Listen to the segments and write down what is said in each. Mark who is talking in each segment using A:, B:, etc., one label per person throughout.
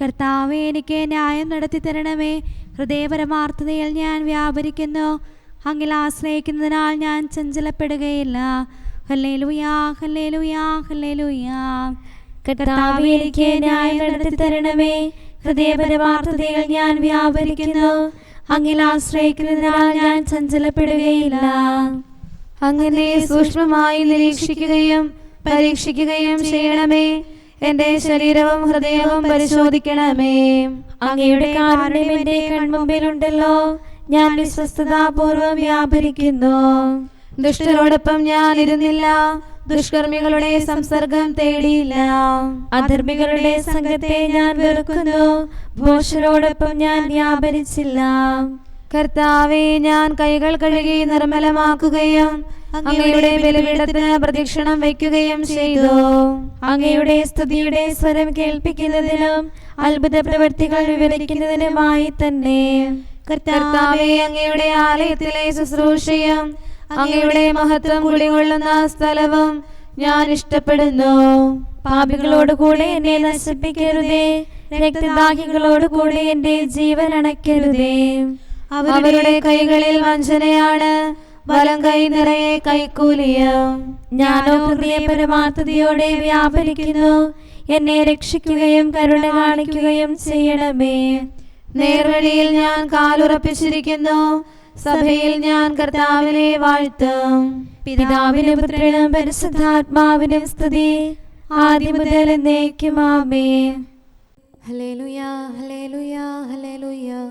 A: കർത്താവെ എനിക്ക് ന്യായം നടത്തി തരണമേ ഹൃദയപരമാർത്ഥതയിൽ ഞാൻ വ്യാപരിക്കുന്നു. അങ്ങിൽ ആശ്രയിക്കുന്നതിനാൽ ഞാൻ ചഞ്ചലപ്പെടുകയില്ല. കർത്താവെ എനിക്ക് ന്യായം നടത്തി തരണമേ ഹൃദയപരമാർത്ഥതയിൽ ഞാൻ വ്യാപരിക്കുന്നു. അങ്ങിൽ ആശ്രയിക്കുന്നതിനാൽ ഞാൻ ചഞ്ചലപ്പെടുകയില്ല.
B: അങ്ങനെ സൂക്ഷ്മമായി നിരീക്ഷിക്കുകയും പരീക്ഷിക്കുകയും ചെയ്യണമേ. എന്റെ ശരീരവും ഹൃദയവും പരിശോധിക്കണമേ.
A: അങ്ങയുടെ കാരുണ്യം എന്റെ കൺമുമ്പിലുണ്ടല്ലോ. ഞാൻ വിശ്വസ്തതാപൂർവം വ്യാപരിക്കുന്നു.
B: ദുഷ്ടരോടൊപ്പം ഞാൻ ഇരുന്നില്ല. ദുഷ്കർമ്മികളുടെ സംസർഗം തേടിയില്ല.
A: അധർമ്മികളുടെ സംഘത്തെ ഞാൻ വെറുക്കുന്നു. ഭോഷരോടൊപ്പം ഞാൻ വ്യാപരിച്ചില്ല.
B: കർത്താവെ ഞാൻ കൈകൾ കഴുകി നിർമ്മലമാക്കുകയും അങ്ങയുടെ ബലിപീഠത്തിന് പ്രദക്ഷിണം വയ്ക്കുകയും ചെയ്തു.
A: അങ്ങയുടെ സ്തുതിയുടെ സ്വരം കേൾപ്പിക്കുന്നതിനും അത്ഭുത പ്രവൃത്തികൾ വിവരിക്കുന്നതിനുമായി തന്നെ.
B: കർത്താവെ അങ്ങയുടെ ആലയത്തിലെ ശുശ്രൂഷയും അങ്ങയുടെ മഹത്വം കുടികൊള്ളുന്ന സ്ഥലവും ഞാൻ ഇഷ്ടപ്പെടുന്നു.
A: പാപികളോട് കൂടെ എന്നെ നശിപ്പിക്കരുതേ രക്തദാഹികളോട് കൂടെ എന്റെ ജീവൻ അണയ്ക്കരുതേ.
B: അവരുടെ കൈകളിൽ വഞ്ചനയാണ്. വലം കൈ നിറയെ കൈക്കൂലിയ.
A: ഞാനോ ഹൃദയ പരമാർത്ഥതയോടെ വ്യാപരിക്കുന്നു. എന്നെ രക്ഷിക്കുകയും കരുണ കാണിക്കുകയും ചെയ്യണമേ.
B: നേർവഴിയിൽ ഞാൻ കാലുറപ്പിച്ചിരിക്കുന്നു. സഭയിൽ ഞാൻ കർത്താവിനെ വാഴ്ത്തും.
A: പിതാവിനും പുത്രനും പരിശുദ്ധാത്മാവിനും സ്തുതി. ആദ്യം മുതൽ എന്നേക്കും ആമേൻ
B: ലുയാ ഹലേ ഹല്ലേലൂയാ.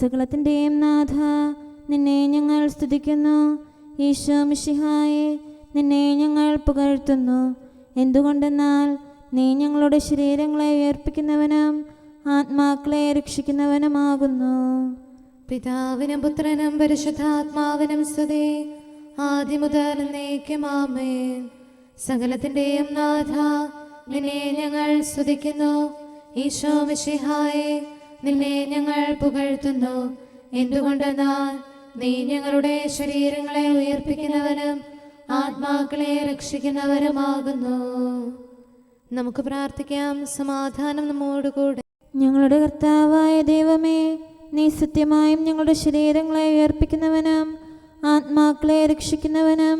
C: സകലത്തിന്റെയും നാഥ. നിന്നെ ഞങ്ങൾ സ്തുതിക്കുന്നു. ഈശോ മിഷിഹായെ നിന്നെ ഞങ്ങൾ പുകഴ്ത്തുന്നു. എന്തുകൊണ്ടെന്നാൽ നീ ഞങ്ങളുടെ ശരീരങ്ങളെ ഉയർപ്പിക്കുന്നവനും ആത്മാക്കളെ രക്ഷിക്കുന്നവനുമാകുന്നു.
B: പിതാവിനും പുത്രനും പരിശുദ്ധാത്മാവിനും സ്തുതി. ആദ്യം മുതൽ സകലത്തിന്റെയും നാഥ നിന്നെ ഞങ്ങൾ സ്തുതിക്കുന്നു. ഈശോ മിശിഹായെ നിന്നെ ഞങ്ങൾ പുകഴ്ത്തുന്നു. എന്തുകൊണ്ടെന്നാൽ നീ ഞങ്ങളുടെ ശരീരങ്ങളെ ഉയർപ്പിക്കുന്നവനും ആത്മാക്കളെ രക്ഷിക്കുന്നവരുമാകുന്നു നമുക്ക് പ്രാർത്ഥിക്കാം. സമാധാനം നമ്മോടുകൂടെ
C: ഞങ്ങളുടെ കർത്താവായ ദൈവമേ നീ സത്യമായും ഞങ്ങളുടെ ശരീരങ്ങളെ ഉയർപ്പിക്കുന്നവനും ആത്മാക്കളെ രക്ഷിക്കുന്നവനും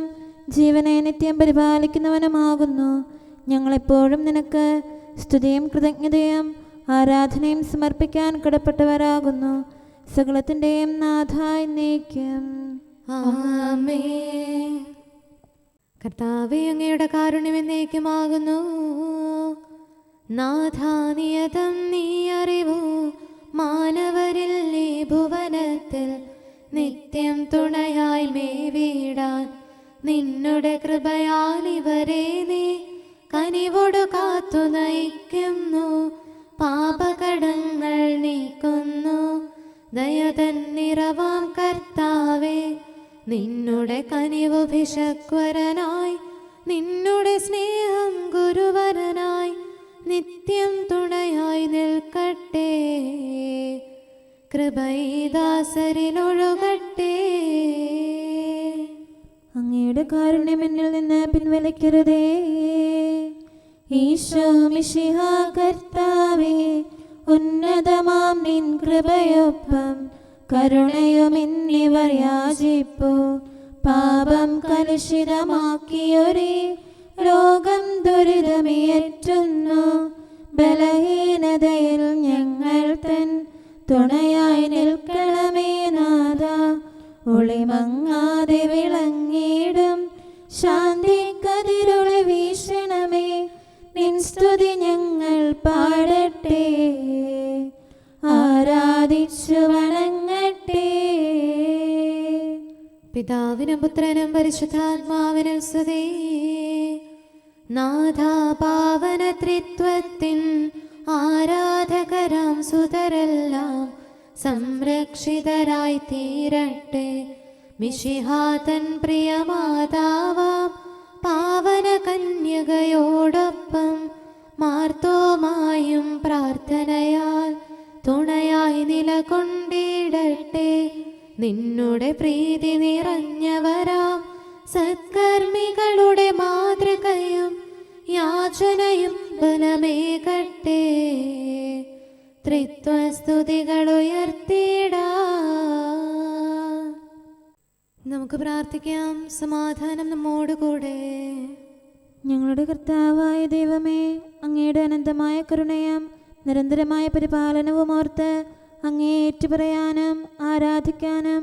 C: ജീവനെ നിത്യം പരിപാലിക്കുന്നവനുമാകുന്നു. ഞങ്ങളെപ്പോഴും നിനക്ക് സ്തുതിയും കൃതജ്ഞതയും ആരാധനയും സമർപ്പിക്കാൻ കടപ്പെട്ടവരാകുന്നു. സകലത്തിന്റെയും നാഥായി നീക്കം
B: കർത്താവ് അങ്ങയുടെ കാരുണ്യം എന്നേക്കുമാകുന്നു. നാഥാനിയതം നീ അറിവു. മാനവരിൽ നീ ഭുവനത്തിൽ നിത്യം തുണയായി മേ വീടാൻ നിന്നുടെ കൃപയാൽ ഇവരെ നീ കനിവോട് കാത്തു നയിക്കുന്നു. പാപകടങ്ങൾ നീക്കുന്നു. ദയതൻ നിറവാം കർത്താവേ നിന്നുടെ കനിവ് ഭിഷക്വരനായി നിന്നുടെ സ്നേഹം ഗുരുവരനായി നിത്യം തുണയായി നിൽക്കട്ടെ. കൃപൈദാസരിലൊഴുകട്ടെ.
C: അങ്ങയുടെ കാരുണ്യം എന്നിൽ നിന്ന് പിൻവലിക്കരുതേ. ഈശോ മിശിഹ കർത്താവേ ഉന്നതമാം നിൻ കൃപയൊപ്പം കരുണയുമിന്നിവർ യാചിപ്പു. പാപം കലുഷിതമാക്കിയൊരേ
B: പരിശുദ്ധാത്മാവിനും ത്രിത്വത്തിൻ ആരാധകരാം സുതരെല്ലാം സംരക്ഷിതരായി തീരട്ടെ മിഷിഹാതൻ പ്രിയമാതാവാം പാവന കന്യകയോടൊപ്പം മാർത്തോമായും പ്രാർത്ഥനയാൽ തുണയായി നിലകൊണ്ടിടട്ടെ. നിന്നുടെ പ്രീതി നിറഞ്ഞവരാം സത്കർമ്മികളുടെ മാതൃകയും യാചനയും ബലമേകട്ടെ ത്രിത്വസ്തുതികൾ ഉയർത്തിടാ നമുക്ക് പ്രാർത്ഥിക്കാം. സമാധാനം നമ്മോടുകൂടെ
C: ഞങ്ങളുടെ കർത്താവായ ദൈവമേ അങ്ങയുടെ അനന്തമായ കരുണയും നിരന്തരമായ പരിപാലനവും ഓർത്ത് അങ്ങേ ഏറ്റുപറയാനും ആരാധിക്കാനും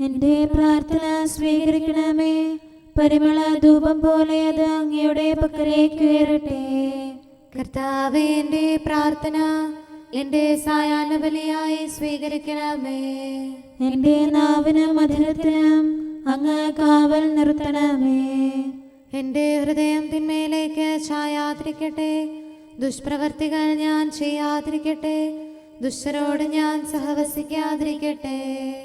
C: എന്റെ പ്രാർത്ഥന സ്വീകരിക്കണമേ. പരിമള ധൂപം പോലെ അത് അങ്ങയുടെ പക്കലേക്ക് ഉയരട്ടെ.
B: കർത്താവെ എന്റെ പ്രാർത്ഥന എന്റെ സായാഹ്ന ബലിയായി സ്വീകരിക്കണമേ.
C: എന്റെ നാവിന് മധുരത്തിനും അങ്ങ് കാവൽ നിർത്തണമേ.
B: എന്റെ ഹൃദയം തിന്മയിലേക്ക് ചായാതിരിക്കട്ടെ. ദുഷ്പ്രവർത്തികൾ ഞാൻ ചെയ്യാതിരിക്കട്ടെ. ദുഷ്ടരോട് ഞാൻ സഹവസിക്കാതിരിക്കട്ടെ.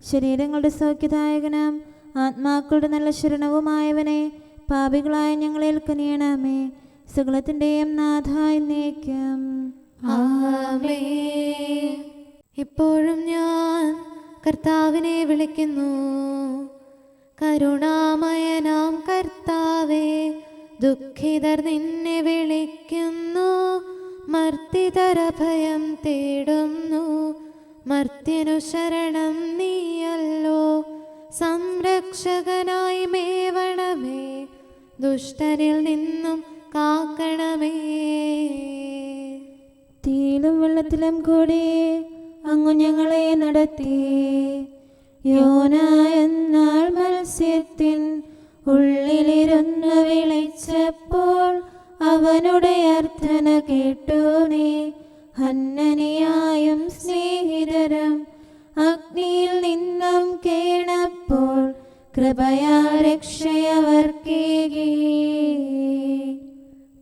C: ശരീരങ്ങളുടെ സൗഖ്യദായകനും. ആത്മാക്കളുടെ നല്ല ശരണവുമായവനെ പാപികളായ ഞങ്ങളിൽ കനിയണമേ. സകലത്തിന്റെയും നാഥായി നീക്കം
B: ഇപ്പോഴും ഞാൻ കർത്താവിനെ വിളിക്കുന്നു. കരുണാമയനാം കർത്താവേ ദുഃഖിതർ നിന്നെ വിളിക്കുന്നു മർത്തിതരഭയം തേടുന്നു. മർത്യനു ശരണം നീയല്ലോ. സംരക്ഷകനായി മേവണമേ. ദുഷ്ടനിൽ നിന്നും കാക്കണമേ.
C: തീയിലും വെള്ളത്തിലും കൂടി അങ്ങു ഞങ്ങളെ നടത്തി. യോന എന്നാൾ മത്സ്യത്തിൻ ഉള്ളിലിരുന്ന് വിളിച്ചപ്പോൾ അവനുടെ അർത്ഥന കേട്ടു നീ. ഹന്നനിയായും സ്നേഹിതരം അഗ്നിയിൽ നിന്നും കേണപ്പോൾ കൃപയാ രക്ഷയവർക്കേകി.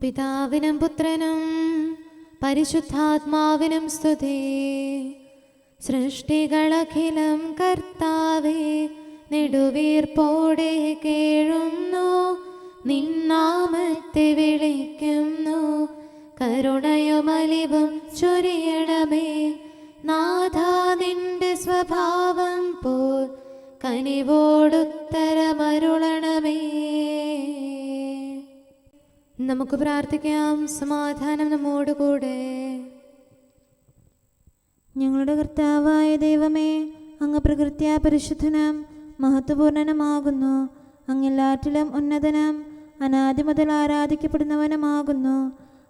B: പിതാവിനും പുത്രനും പരിശുദ്ധാത്മാവിനും സ്തുതി. സൃഷ്ടികളഖിലം കർത്താവേ നെടുവീർപ്പോടെ കേഴുന്നു നിന്നാമത്തെ വിളിക്കുന്നു. കരുണയുമലിവും ചൊരിയണമേ. നാഥാ നിന്റെ സ്വഭാവം പോൽ കനിവോടുത്തരമരുളണമേ. നമുക്ക് പ്രാർത്ഥിക്കാം. സമാധാനം നമ്മോടുകൂടെ.
C: ഞങ്ങളുടെ കർത്താവായ ദൈവമേ അങ്ങ് പ്രകൃത്യ പരിശുദ്ധനാം മഹത്വപൂർണനുമാകുന്നു. അങ്ങെല്ലാറ്റിലും ഉന്നതനാം അനാദി മുതൽ ആരാധിക്കപ്പെടുന്നവനുമാകുന്നു.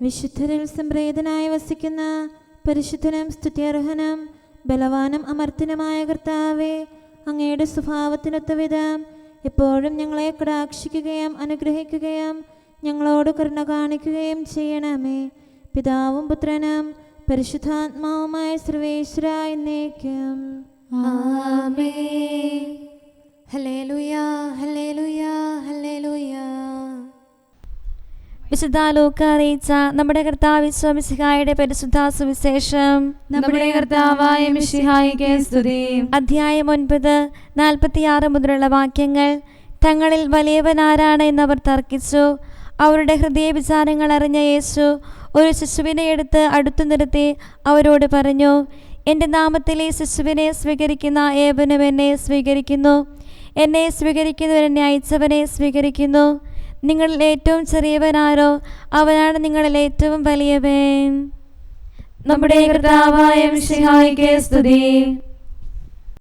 C: വിശുദ്ധരിൽ സംപ്രേതനായി വസിക്കുന്ന പരിശുദ്ധനും സ്തുത്യർഹനും ബലവാനും അമർത്തിനുമായ കർത്താവെ അങ്ങയുടെ സ്വഭാവത്തിനൊത്ത വിധം എപ്പോഴും ഞങ്ങളെ കടാക്ഷിക്കുകയും അനുഗ്രഹിക്കുകയും ഞങ്ങളോട് കരുണ കാണിക്കുകയും ചെയ്യണമേ. പിതാവും പുത്രനും പരിശുദ്ധാത്മാവുമായ സർവേശ്വര എന്നേക്കും.
B: ആമേ ഹല്ലേലൂയ ഹല്ലേലൂയ ഹല്ലേലൂയ.
A: വിശുദ്ധ ലൂക്ക അറിയിച്ച നമ്മുടെ കർത്താവ് വിശ്വമിസിഹായുടെ പരിശുദ്ധ സുവിശേഷം
D: നമ്മുടെ കർത്താവായ മിശിഹായിക്ക് സ്തുതി.
A: അധ്യായം ഒൻപത് നാൽപ്പത്തിയാറ് മുതലുള്ള വാക്യങ്ങൾ. തങ്ങളിൽ വലിയവൻ വലിയവനാരാണ് എന്നവർ തർക്കിച്ചു. അവരുടെ ഹൃദയ വിചാരങ്ങൾ അറിഞ്ഞ യേശു ഒരു ശിശുവിനെ എടുത്ത് അടുത്തു നിർത്തി അവരോട് പറഞ്ഞു എന്റെ നാമത്തിലെ ശിശുവിനെ സ്വീകരിക്കുന്ന ഏവനും എന്നെ സ്വീകരിക്കുന്നു. എന്നെ സ്വീകരിക്കുന്നവൻ എന്നെ അയച്ചവനെ സ്വീകരിക്കുന്നു. നിങ്ങളിൽ ഏറ്റവും ചെറിയവനാരോ? അവനാണ് നിങ്ങളിൽ ഏറ്റവും വലിയവൻ.
D: നമ്മുടെ കർത്താവായ സ്തുതി.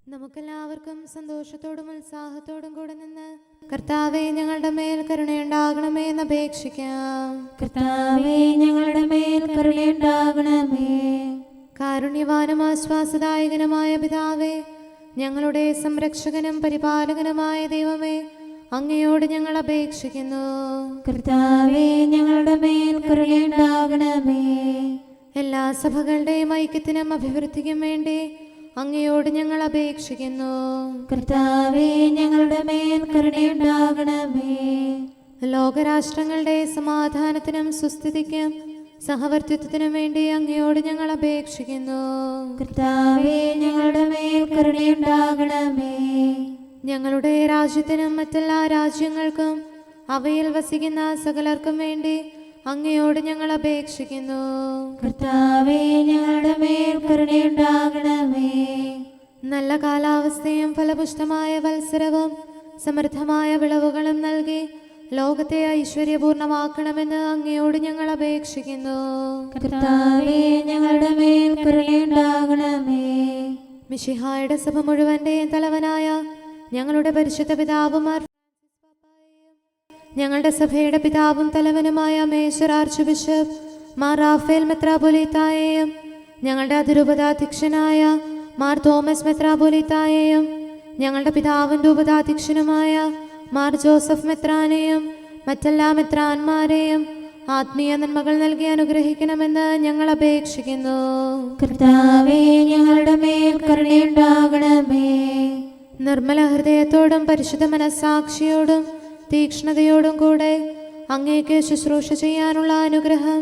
B: നമുക്കെല്ലാവർക്കും സന്തോഷത്തോടും ഉത്സാഹത്തോടും കൂടെ നിന്ന് കർത്താവെ ഞങ്ങളുടെ മേൽ കരുണയുണ്ടാകണമേ എന്ന് അപേക്ഷിക്കാം.
C: കർത്താവെ ഞങ്ങളുടെ മേൽ കരുണയുണ്ടാകണമേ
B: കാരുണ്യവാനും ആശ്വാസദായകനുമായ പിതാവേ ഞങ്ങളുടെ സംരക്ഷകനും പരിപാലകനുമായ ദൈവമേ അങ്ങയോട് ഞങ്ങൾ അപേക്ഷിക്കുന്നു.
C: കർത്താവേ ഞങ്ങളുടെ മേൽ കരുണയുണ്ടാകണമേ
B: എല്ലാ സഭകളുടെയും ഐക്യത്തിനും അഭിവൃദ്ധിക്കും വേണ്ടി അങ്ങയോട് ഞങ്ങൾ അപേക്ഷിക്കുന്നു.
C: കർത്താവേ ഞങ്ങളുടെ മേൽ കരുണയുണ്ടാകണമേ
B: ലോകരാഷ്ട്രങ്ങളുടെ സമാധാനത്തിനും സുസ്ഥിതിക്കും സഹവർത്തിത്വത്തിനും വേണ്ടി അങ്ങയോട് ഞങ്ങൾ അപേക്ഷിക്കുന്നു.
C: കർത്താവേ ഞങ്ങളുടെ മേൽ കരുണയുണ്ടാകണമേ
B: ഞങ്ങളുടെ രാജ്യത്തിനും മറ്റെല്ലാ രാജ്യങ്ങൾക്കും അവയിൽ വസിക്കുന്ന സകലർക്കും വേണ്ടി അങ്ങയോട് ഞങ്ങൾ അപേക്ഷിക്കുന്നു.
C: കർത്താവേ ഞങ്ങളുടെ മേൽ കരുണയുണ്ടാകണമേ.
B: നല്ല കാലാവസ്ഥയും ഫലപുഷ്ടമായ വത്സരവും സമൃദ്ധമായ വിളവുകളും നൽകി ലോകത്തെ ഐശ്വര്യപൂർണമാക്കണമെന്ന് അങ്ങയോട് ഞങ്ങൾ അപേക്ഷിക്കുന്നു.
C: കർത്താവേ ഞങ്ങളുടെ മേൽ കരുണയുണ്ടാകണമേ.
B: മിഷിഹായുടെ സഭ മുഴുവന്റെയും തലവനായ ഞങ്ങളുടെ പരിശുദ്ധ പിതാവുമാർ ഞങ്ങളുടെ സഭയുടെ പിതാവും തലവനുമായ മേശ്വർ ആർച്ച് ബിഷപ്പ് മാർ റാഫേൽ മെത്രാപൊലീത്തായെയും ഞങ്ങളുടെ അതിരൂപതാധ്യക്ഷനായ മാർ തോമസ് മെത്രാപൊലീത്തായെയും ഞങ്ങളുടെ പിതാവിന്റെ ഉപതാധ്യക്ഷനുമായ മാർ ജോസഫ് മെത്രാനെയും മറ്റെല്ലാ മെത്രാന്മാരെയും ആത്മീയ നന്മകൾ നൽകി അനുഗ്രഹിക്കണമെന്ന് ഞങ്ങൾ അപേക്ഷിക്കുന്നു.
C: കർത്താവേ ഞങ്ങളുടെ മേൽ കരുണയുണ്ടാകണമേ.
B: നിർമ്മല ഹൃദയത്തോടും പരിശുദ്ധ മനസ്സാക്ഷിയോടും തീക്ഷ്ണതയോടും കൂടെ അങ്ങേക്ക് ശുശ്രൂഷ ചെയ്യാനുള്ള അനുഗ്രഹം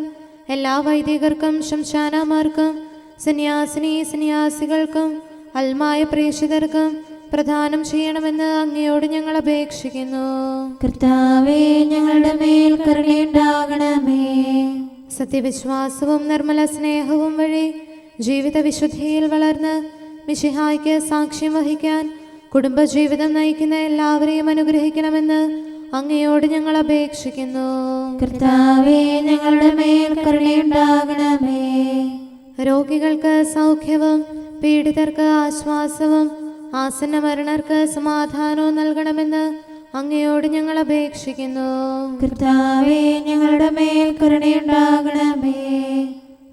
B: എല്ലാ വൈദികർക്കും ശംശാനമാർക്കും സന്യാസിനി സന്യാസികൾക്കും അൽമായ പ്രേക്ഷിതർക്കും പ്രദാനം ചെയ്യണമെന്ന് അങ്ങയോട് ഞങ്ങൾ അപേക്ഷിക്കുന്നു.
C: കർത്താവേ ഞങ്ങളുടെ മേൽ കരുണയുണ്ടാകണമേ.
B: സത്യവിശ്വാസവും നിർമ്മല സ്നേഹവും വഴി ജീവിത വിശുദ്ധിയിൽ വളർന്ന് മിശിഹായ്ക്ക് സാക്ഷ്യം വഹിക്കാൻ കുടുംബജീവിതം നയിക്കുന്ന എല്ലാവരെയും അനുഗ്രഹിക്കണമെന്ന് അങ്ങയോട് ഞങ്ങൾ അപേക്ഷിക്കുന്നു.
C: കർത്താവേ ഞങ്ങളുടെ മേൽ കരുണയുണ്ടാകണമേ.
B: രോഗികൾക്ക് സൗഖ്യവും പീഡിതർക്ക് ആശ്വാസവും ആസന്ന മരണർക്ക് സമാധാനവും നൽകണമെന്ന് അങ്ങയോട് ഞങ്ങൾ അപേക്ഷിക്കുന്നു.
C: കർത്താവേ ഞങ്ങളുടെ മേൽ കരുണയുണ്ടാകണമേ.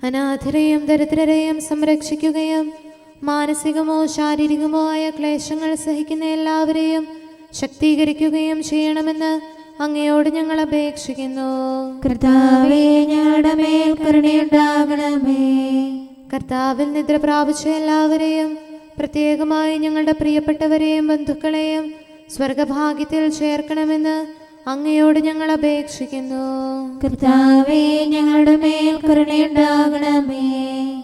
B: അനാഥരെയും ദരിദ്രരെയും സംരക്ഷിക്കുകയും മാനസികമോ ശാരീരികമോ ആയ ക്ലേശങ്ങൾ സഹിക്കുന്ന എല്ലാവരെയും ശക്തീകരിക്കുകയും ചെയ്യണമെന്ന് അങ്ങയോട് ഞങ്ങൾ അപേക്ഷിക്കുന്നു.
C: കർത്താവേ ഞങ്ങളുടെ മേൽ കരുണയുണ്ടാകണമേ.
B: കർത്താവിൽ നിദ്ര പ്രാപിച്ച എല്ലാവരെയും പ്രത്യേകമായി ഞങ്ങളുടെ പ്രിയപ്പെട്ടവരെയും ബന്ധുക്കളെയും സ്വർഗഭാഗ്യത്തിൽ ചേർക്കണമെന്ന് അങ്ങയോട് ഞങ്ങൾ അപേക്ഷിക്കുന്നു.
C: കർത്താവേ ഞങ്ങളുടെ മേൽ കരുണയുണ്ടാകണമേ.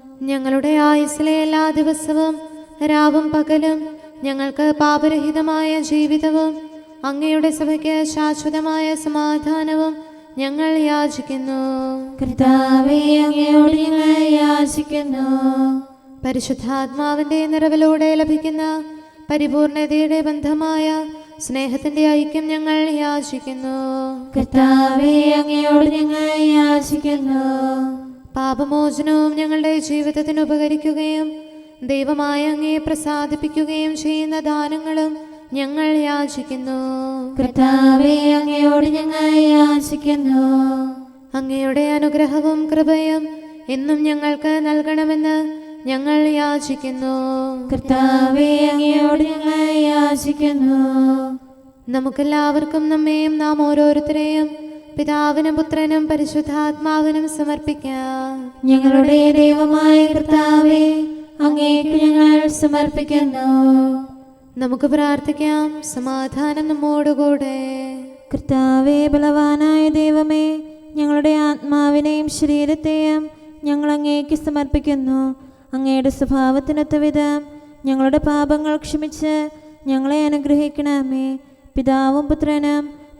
B: ഞങ്ങളുടെ ആയുസ്സിലെ എല്ലാ ദിവസവും രാവും പകലും ഞങ്ങൾക്ക് പാപരഹിതമായ ജീവിതവും അങ്ങയുടെ സഭയ്ക്ക് ശാശ്വതമായ സമാധാനവും ഞങ്ങൾ യാചിക്കുന്നു.
C: കർത്താവേ അങ്ങയോട് ഞങ്ങൾ യാചിക്കുന്നു.
B: പരിശുദ്ധാത്മാവിന്റെ നിറവിലൂടെ ലഭിക്കുന്ന പരിപൂർണതയുടെ ബന്ധമായ സ്നേഹത്തിന്റെ ഐക്യം ഞങ്ങൾ യാചിക്കുന്നു.
C: കർത്താവേ അങ്ങയോട് ഞങ്ങൾ യാചിക്കുന്നു.
B: പാപമോചനവും ഞങ്ങളുടെ ജീവിതത്തിന് ഉപകരിക്കുകയും ദൈവമായ അങ്ങയെ പ്രസാദിപ്പിക്കുകയും ചെയ്യുന്ന ദാനങ്ങളും ഞങ്ങൾ യാചിക്കുന്നു.
C: കർത്താവേ അങ്ങയോട് ഞങ്ങൾ യാചിക്കുന്നു.
B: അങ്ങയുടെ അനുഗ്രഹവും കൃപയും എന്നും ഞങ്ങൾക്ക് നൽകണമെന്ന് ഞങ്ങൾ യാചിക്കുന്നു.
C: കർത്താവേ അങ്ങയോട് ഞങ്ങൾ യാചിക്കുന്നു.
B: നമുക്കെല്ലാവർക്കും നമ്മെയും നാം ഓരോരുത്തരെയും പിതാവിനും പുത്രനും പരിശുദ്ധാത്മാവിനും സമർപ്പിക്കാം.
C: ഞങ്ങളുടെ ദൈവമായ കർത്താവേ അങ്ങേക്ക് ഞങ്ങൾ സമർപ്പിക്കുന്നു.
B: നമുക്ക് പ്രാർത്ഥിക്കാം. സമാധാനം നമ്മോടുകൂടെ.
C: കർത്താവേ ബലവാനായ ദൈവമേ ഞങ്ങളുടെ ആത്മാവിനെയും ശരീരത്തെയും ഞങ്ങൾ അങ്ങേക്ക് സമർപ്പിക്കുന്നു. അങ്ങയുടെ സ്വഭാവത്തിനൊത്ത വിധം ഞങ്ങളുടെ പാപങ്ങൾ ക്ഷമിച്ച് ഞങ്ങളെ അനുഗ്രഹിക്കണമേ. പിതാവും പുത്രനും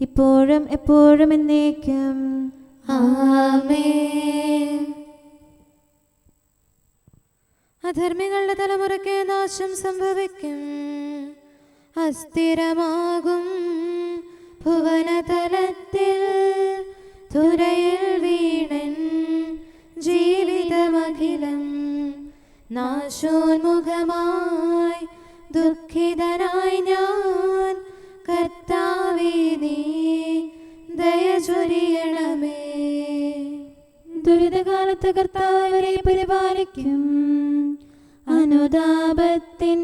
C: ഇപ്പോഴും എപ്പോഴും എന്നേക്കും.
B: അധർമ്മികളുടെ തലമുറയ്ക്ക് നാശം സംഭവിക്കും. അസ്ഥിരമാകും ഭുവനതലത്തിൽ. തുരയിൽ വീണൻ ജീവിതമഖിലം. നാശോന്മുഖമായി ദുഃഖിതനായി ഞാൻ കർത്താവേ നീ ദയ ചൊരിയണമേ.
C: ദുരിതകാലത്ത് കർത്താവരെ പരിപാലിക്കും. അനുതാപത്തിൻ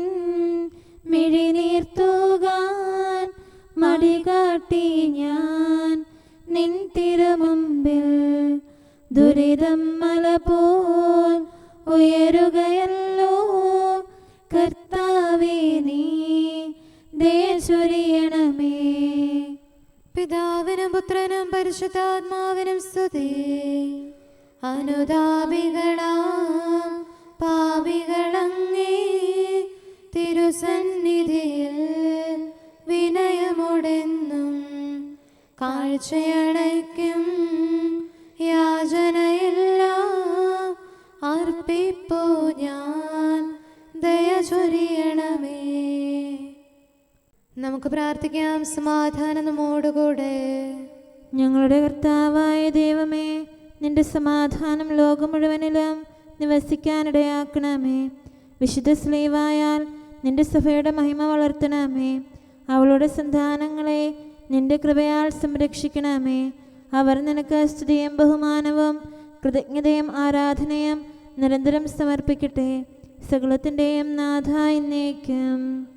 C: മിഴിനീർത്തൂകാൻ മടികാട്ടി ഞാൻ നിൻ തിരുമുമ്പിൽ ദുരിതം മല ഉയരുകയല്ലോ കർത്താവേ നീ. ദേശൊരിയണമേ
B: പിതാവിനും പുത്രനും പരിശുദ്ധാത്മാവിനും സ്തുതി. അനുതാപികളാം പാപികളങ്ങേ തിരുസന്നിധിയിൽ വിനയമുടെന്നും കാഴ്ചയണയ്ക്കും യാചനയെല്ലാം അർപ്പിപ്പോ ഞാൻ. ദയ ചൊരിയണമേ. നമുക്ക് പ്രാർത്ഥിക്കാം. സമാധാനം നമ്മോടുകൂടെ
C: ഞങ്ങളുടെ കർത്താവായ ദൈവമേ നിന്റെ സമാധാനം ലോകം മുഴുവനിലും നിവസിക്കാനിടയാക്കണമേ. വിശുദ്ധ സ്ലീവായാൽ നിന്റെ സഭയുടെ മഹിമ വളർത്തണമേ. അവളുടെ സന്താനങ്ങളെ നിന്റെ കൃപയാൽ സംരക്ഷിക്കണമേ. അവർ നിനക്ക് സ്തുതിയും ബഹുമാനവും കൃതജ്ഞതയും ആരാധനയും നിരന്തരം സമർപ്പിക്കട്ടെ. സകലത്തിന്റെയും നാഥ എന്നേക്കും.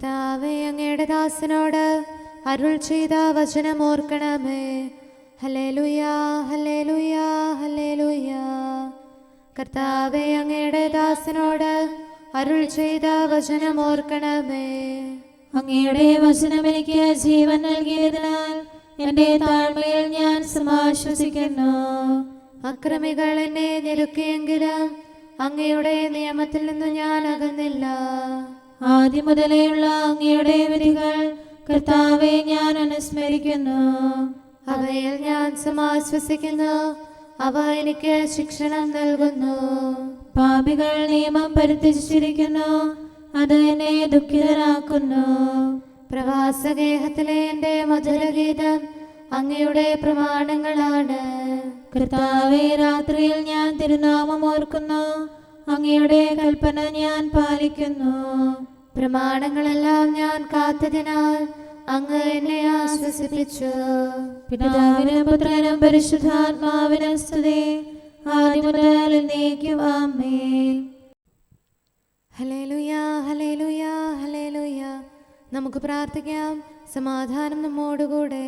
B: കർത്താവെ അങ്ങയുടെ ദാസനോട് അരുൾ ചെയ്ത വചനം ഓർക്കണമേ. ഹലേ ലുയാ ഹലേ ലുയാ ഹലേ ലുയാ കർത്താവെ അങ്ങയുടെ ദാസനോട് അരുൾ ചെയ്ത വചനം ഓർക്കണമേ.
C: അങ്ങയുടെ വചനം എനിക്ക് ജീവൻ നൽകിയതിനാൽ എന്റെ താഴ്മയിൽ ഞാൻ സമാശ്വസിക്കുന്നു.
B: അക്രമികൾ എന്നെ ഞെരുക്കിയെങ്കിലും അങ്ങയുടെ നിയമത്തിൽ നിന്ന് ഞാൻ അകന്നില്ല.
C: ആദ്യം മുതലേയുള്ള അങ്ങയുടെ വിധികൾ കർത്താവെ ഞാൻ അനുസ്മരിക്കുന്നു.
B: അവയിൽ ഞാൻ സമാശ്വസിക്കുന്നു. അവ എനിക്ക് ശിക്ഷണം നൽകുന്നു.
C: പാപികൾ നിയമം പരിത്യജിച്ചിരിക്കുന്നു അത് എന്നെ ദുഃഖിതരാക്കുന്നു.
B: പ്രവാസഗേഹത്തിലെ എന്റെ മധുരഗീതം അങ്ങയുടെ പ്രമാണങ്ങളാണ്.
C: കർത്താവെ രാത്രിയിൽ ഞാൻ തിരുനാമം ഓർക്കുന്നു. അങ്ങയുടെ കൽപ്പന ഞാൻ പാലിക്കുന്നു.
B: പ്രമാണങ്ങളെല്ലാം ഞാൻ കാത്തതിനാൽ അങ്ങ് എന്നെ ആശ്വസിപ്പിച്ചു.
C: പിതാവിനും പുത്രനും പരിശുദ്ധാത്മാവിനും സ്തുതി.
B: നമുക്ക് പ്രാർത്ഥിക്കാം. സമാധാനം നമ്മോടുകൂടെ.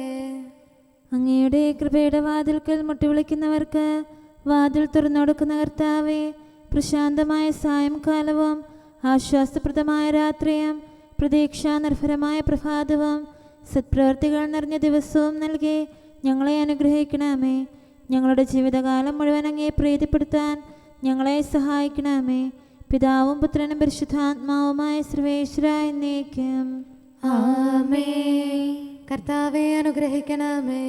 C: അങ്ങയുടെ കൃപയുടെ വാതിൽക്കൽ മുട്ടിവിളിക്കുന്നവർക്ക് വാതിൽ തുറന്നു കൊടുക്കുന്ന കർത്താവെ പ്രശാന്തമായ സായംകാലവും ആശ്വാസപ്രദമായ രാത്രിയും പ്രതീക്ഷാനിർഭരമായ പ്രഭാതവും സത്പ്രവർത്തികൾ നിറഞ്ഞ ദിവസവും നൽകി ഞങ്ങളെ അനുഗ്രഹിക്കണമേ. ഞങ്ങളുടെ ജീവിതകാലം മുഴുവൻ അങ്ങേ പ്രീതിപ്പെടുത്താൻ ഞങ്ങളെ സഹായിക്കണമേ. പിതാവും പുത്രനും പരിശുദ്ധാത്മാവുമായ സർവേശ്വര എന്നേക്കും.
B: കർത്താവെ അനുഗ്രഹിക്കണമേ.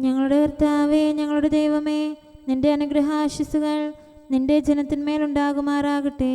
C: ഞങ്ങളുടെ കർത്താവേ ഞങ്ങളുടെ ദൈവമേ നിന്റെ അനുഗ്രഹാശിസുകൾ നിന്റെ ജനത്തിന്മേലുണ്ടാകുമാറാകട്ടെ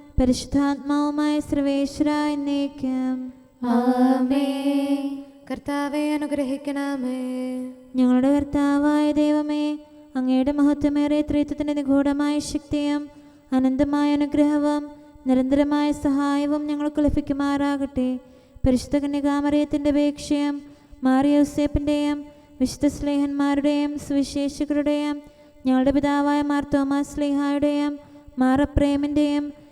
C: പരിശുദ്ധാത്മാവുമായ സർവേശ്വര എന്നേക്കും.
B: ആമേൻ. കർത്താവെ അനുഗ്രഹിക്കണമേ.
C: ഞങ്ങളുടെ കർത്താവായ ദൈവമേ അങ്ങയുടെ മഹത്വമേറിയ ത്രിത്വത്തിന്റെ നിഗൂഢമായ ശക്തിയും അനന്തമായ അനുഗ്രഹവും നിരന്തരമായ സഹായവും ഞങ്ങൾക്ക് ലഭിക്കുമാറാകട്ടെ. പരിശുദ്ധ കന്യകാമറിയത്തിന്റെ അപേക്ഷയും മാറിയോസേപ്പിന്റെയും വിശുദ്ധ സ്ലേഹന്മാരുടെയും സുവിശേഷകരുടെയും ഞങ്ങളുടെ പിതാവായ മാർ തോമാസ് സ്ലേഹായുടെയും മാറപ്രേമിന്റെയും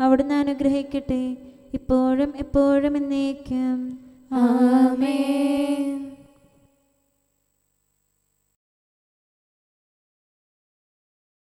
C: അവിടുന്ന് അനുഗ്രഹിക്കട്ടെ. ഇപ്പോഴും എപ്പോഴും എന്നേക്കും.
B: ആമേൻ.